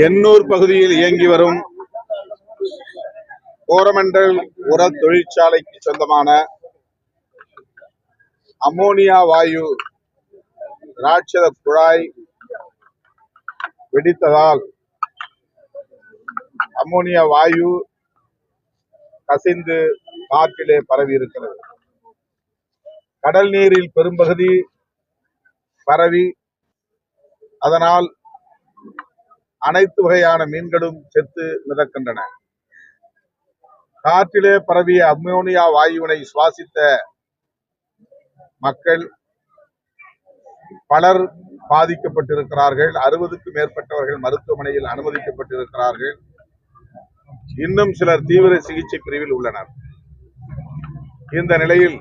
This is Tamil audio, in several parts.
எண்ணூர் பகுதியில் இயங்கி வரும் கோரமண்டல் உர தொழிற்சாலைக்கு சொந்தமான அம்மோனியா வாயு ராட்சத குழாய் வெடித்ததால் அம்மோனியா வாயு கசிந்து காற்றிலே பரவி இருக்கிறது கடல் நீரில் பெரும்பகுதி பரவி அதனால் அனைத்து வகையான மீன்களும் செத்து மிதக்கின்றன. காற்றிலே பரவிய அம்மோனியா வாயுவினை சுவாசித்த மக்கள் பலர் பாதிக்கப்பட்டிருக்கிறார்கள். அறுபதுக்கும் மேற்பட்டவர்கள் மருத்துவமனையில் அனுமதிக்கப்பட்டிருக்கிறார்கள். இன்னும் சிலர் தீவிர சிகிச்சை பிரிவில் உள்ளனர். இந்த நிலையில்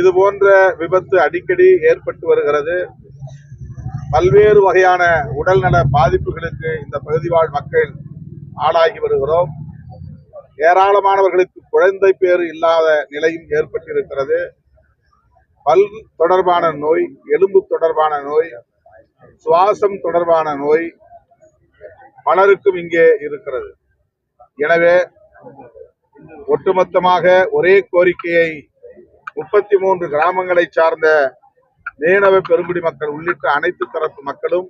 இது போன்ற விபத்து அடிக்கடி ஏற்பட்டு வருகிறது. பல்வேறு வகையான உடல்நல பாதிப்புகளுக்கு இந்த பகுதி வாழ் மக்கள் ஆளாகி வருகிறோம். ஏராளமானவர்களுக்கு குழந்தை பேறு இல்லாத நிலையும் ஏற்பட்டிருக்கிறது. பல் தொடர்பான நோய் எலும்பு தொடர்பான நோய் சுவாசம் தொடர்பான நோய் பலருக்கும் இங்கே இருக்கிறது. எனவே ஒட்டுமொத்தமாக ஒரே கோரிக்கையை முப்பத்தி மூன்று கிராமங்களை சார்ந்த மீனவ பெருங்குடி மக்கள் உள்ளிட்ட அனைத்து தரப்பு மக்களும்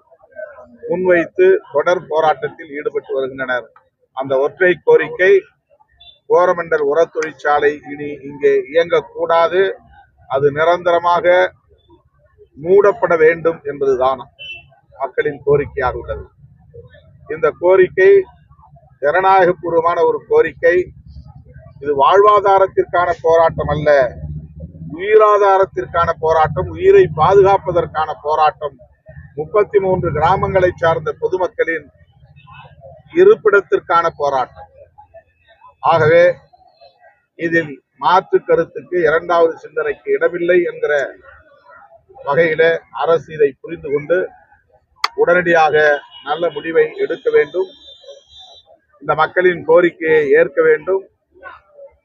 முன்வைத்து தொடர் போராட்டத்தில் ஈடுபட்டு வருகின்றனர். அந்த ஒற்றை கோரிக்கை கோரமண்டல் உர தொழிற்சாலை இனி இங்கே இயங்கக்கூடாது. அது நிரந்தரமாக மூடப்பட வேண்டும் என்பதுதான் மக்களின் கோரிக்கையாக உள்ளது. இந்த கோரிக்கை ஜனநாயகபூர்வமான ஒரு கோரிக்கை. இது வாழ்வாதாரத்திற்கான போராட்டம் அல்ல. உயிராதாரத்திற்கான போராட்டம் உயிரை பாதுகாப்பதற்கான போராட்டம். முப்பத்தி மூன்று கிராமங்களை சார்ந்த பொதுமக்களின் இருப்பிடத்திற்கான போராட்டம். ஆகவே இதில் மாற்று கருத்துக்கு இரண்டாவது சிந்தனைக்கு இடமில்லை என்கிற வகையில அரசு இதை புரிந்து கொண்டு உடனடியாக நல்ல முடிவை எடுக்க வேண்டும். இந்த மக்களின் கோரிக்கையை ஏற்க வேண்டும்.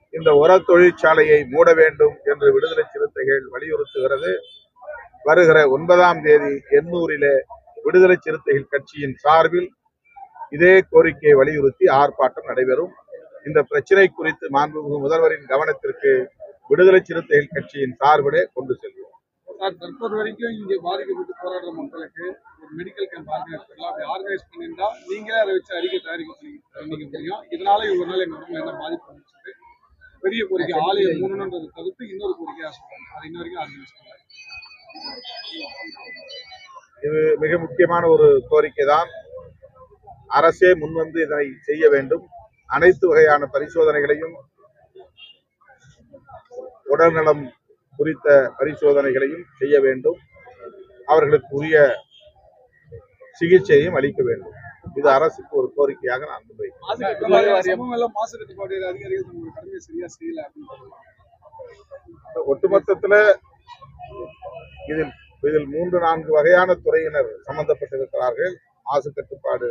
இந்த உர தொழிற்சாலையை மூட வேண்டும் என்று விடுதலை சிறுத்தைகள் வலியுறுத்துகிறது. வருகிற ஒன்பதாம் தேதி எண்ணூரிலே விடுதலை சிறுத்தைகள் கட்சியின் சார்பில் இதே கோரிக்கையை வலியுறுத்தி ஆர்ப்பாட்டம் நடைபெறும். இந்த பிரச்சனை குறித்து மாண்புமிகு முதல்வரின் கவனத்திற்கு விடுதலை சிறுத்தைகள் கட்சியின் சார்பிலே கொண்டு செல்வோம். சார் தற்போது வரைக்கும் இங்கே பாதிக்கப்பட்டு போராடுற மக்களுக்கு ஒரு மெடிக்கல் கேம்ப் ஆர்கனைஸ் பண்ணலாம் அப்படி ஆர்கனைஸ் பண்ணியிருந்தா நீங்களே அதை வச்சு அறிக்கை தயாரிக்க பண்ணி- பண்ணிக்க முடியும். இதனால இவங்க நாள் எங்க உடம்புல என்ன பாதிப்பு? பெரிய கோரிக்கை ஆலய மூணுன்றதை தவிர்த்து இன்னொரு கோரிக்கையா சொல்றாங்க. அது இன்ன வரைக்கும் ஆர்கனைஸ் இது மிக முக்கியமான ஒரு கோரிக்கை தான். அரசே முன்வந்து இதனை செய்ய வேண்டும். அனைத்து வகையான பரிசோதனைகளையும் உடல்நலம் குறித்த பரிசோதனைகளையும் செய்ய வேண்டும். அவர்களுக்கு உரிய சிகிச்சையும் அளிக்க வேண்டும். இது அரசுக்கு ஒரு கோரிக்கையாக நான் முன்வைக்கிறேன். ஒட்டுமொத்தத்துல இதில் இதில் மூன்று நான்கு வகையான துறையினர் சம்பந்தப்பட்டிருக்கிறார்கள். மாசு கட்டுப்பாடு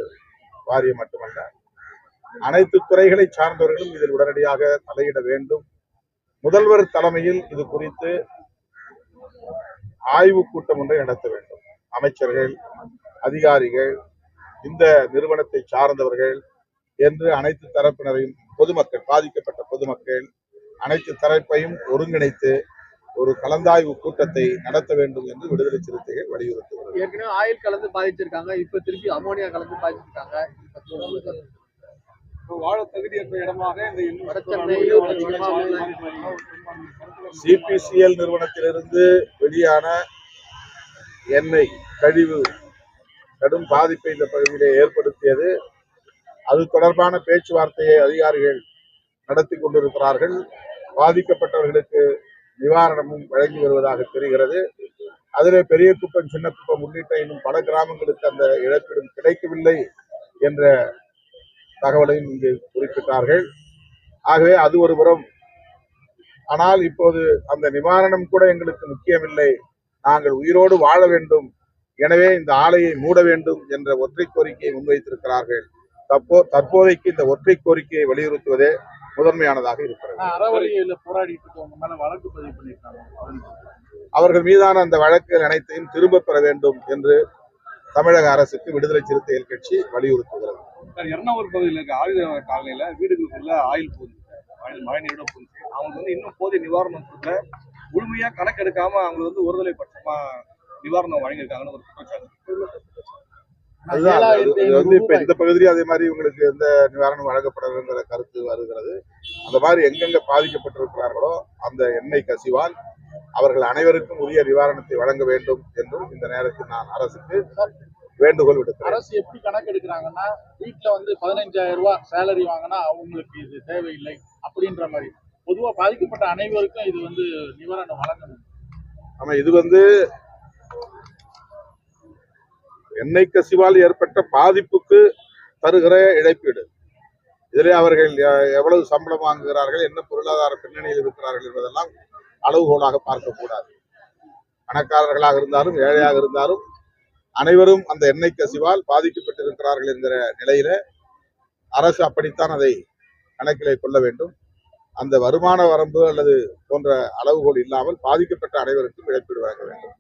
வாரியம் மட்டுமல்ல. அனைத்து துறைகளை சார்ந்தவர்களும் இதில் உடனடியாக தலையிட வேண்டும். முதல்வர் தலைமையில் இது குறித்து ஆய்வு கூட்டம் ஒன்றை நடத்த வேண்டும். அமைச்சர்கள் அதிகாரிகள் இந்த நிறுவனத்தை சார்ந்தவர்கள் என்று அனைத்து தரப்பினரையும் பொதுமக்கள் பாதிக்கப்பட்ட பொதுமக்கள் அனைத்து தரப்பையும் ஒருங்கிணைத்து ஒரு கலந்தாய்வு கூட்டத்தை நடத்த வேண்டும் என்று விடுதலை சிறுத்தைகள் வலியுறுத்துகிறது ஏற்கனவே ஆயில் கலந்து பாதிச்சிருக்காங்க இப்ப திருப்பி அமோனியா கலந்து பாதிச்சிருக்காங்க. வாழ தகுதியற்ற இடமாக இந்த சிபிசிஎல் நிறுவனத்திலிருந்து வெளியான எண்ணெய் கழிவு கடும் பாதிப்பை இந்த பகுதியிலே ஏற்படுத்தியது. அது தொடர்பான பேச்சுவார்த்தையை அதிகாரிகள் நடத்தி கொண்டிருக்கிறார்கள். பாதிக்கப்பட்டவர்களுக்கு நிவாரணமும் வழங்கி வருவதாக தெரிகிறது. அதிலே பெரிய குப்பம் சின்ன குப்பம் உள்ளிட்ட இன்னும் பல கிராமங்களுக்கு அந்த இழப்பீடும் கிடைக்கவில்லை என்ற தகவலையும் இங்கு குறிப்பிட்டார்கள். ஆகவே அது ஒரு புறம். ஆனால் இப்போது அந்த நிவாரணம் கூட எங்களுக்கு முக்கியமில்லை. நாங்கள் உயிரோடு வாழ வேண்டும் எனவே இந்த ஆலையை மூட வேண்டும் என்ற ஒற்றை கோரிக்கையை முன்வைத்திருக்கிறார்கள். தப்போ தற்போதைக்கு இந்த ஒற்றை கோரிக்கையை வலியுறுத்துவதே முதன்மையானதாக இருக்கிறது. அவர்கள் மீதான அந்த வழக்குகள் அனைத்தையும் திரும்பப் பெற வேண்டும் என்று தமிழக அரசுக்கு விடுதலை சிறுத்தைகள் கட்சி வலியுறுத்துகிறது. எர்ணாவூர் பகுதியில் இருக்க ஆயுத காலனியில வீடுகளுக்குள்ள ஆயில் போகுது. ஆயில் மழை நீரோட போகுது. அவங்களுக்கு வந்து இன்னும் போதிய நிவாரணம் கொடுக்கல. முழுமையா கணக்கெடுக்காம அவங்களுக்கு வந்து ஒருதலை பட்சமா நிவாரணம் வழங்கியிருக்காங்கன்னு ஒரு குற்றச்சாட்டு. வந்து இப்ப. இந்த பகுதியிலும் அதே மாதிரி இவங்களுக்கு எந்த நிவாரணம் வழங்கப்படணுங்கிற கருத்து வருகிறது. அந்த மாதிரி எங்கெங்க பாதிக்கப்பட்டிருக்கிறார்களோ அந்த எண்ணெய் கசிவால் அவர்கள் அனைவருக்கும் உரிய நிவாரணத்தை வழங்க வேண்டும் என்றும் இந்த நேரத்தில் நான் அரசுக்கு வேண்டுகோள் விடுக்கிறேன். அரசு எப்படி கணக்கு எடுக்கிறாங்கன்னா வீட்டுல வந்து பதினஞ்சாயிரம் ரூபாய் சேலரி வாங்கினா அவங்களுக்கு இது தேவையில்லை அப்படின்ற மாதிரி. பொதுவா பாதிக்கப்பட்ட அனைவருக்கும் இது வந்து நிவாரணம் வழங்கணும். ஆமா இது வந்து எண்ணெய் கசிவால் ஏற்பட்ட பாதிப்புக்கு தருகிற இழப்பீடு? இதிலே அவர்கள் எவ்வளவு சம்பளம் வாங்குகிறார்கள் என்ன பொருளாதார பின்னணியில் இருக்கிறார்கள் என்பதெல்லாம் அளவுகோலாக பார்க்கக்கூடாது. பணக்காரர்களாக இருந்தாலும் ஏழையாக இருந்தாலும் அனைவரும் அந்த எண்ணெய் கசிவால் பாதிக்கப்பட்டிருக்கிறார்கள் என்கிற நிலையில அரசு அப்படித்தான் அதை கணக்கிலே கொள்ள வேண்டும். அந்த வருமான வரம்பு அல்லது போன்ற அளவுகோல் இல்லாமல் பாதிக்கப்பட்ட அனைவருக்கும் இழப்பீடு வழங்க வேண்டும்.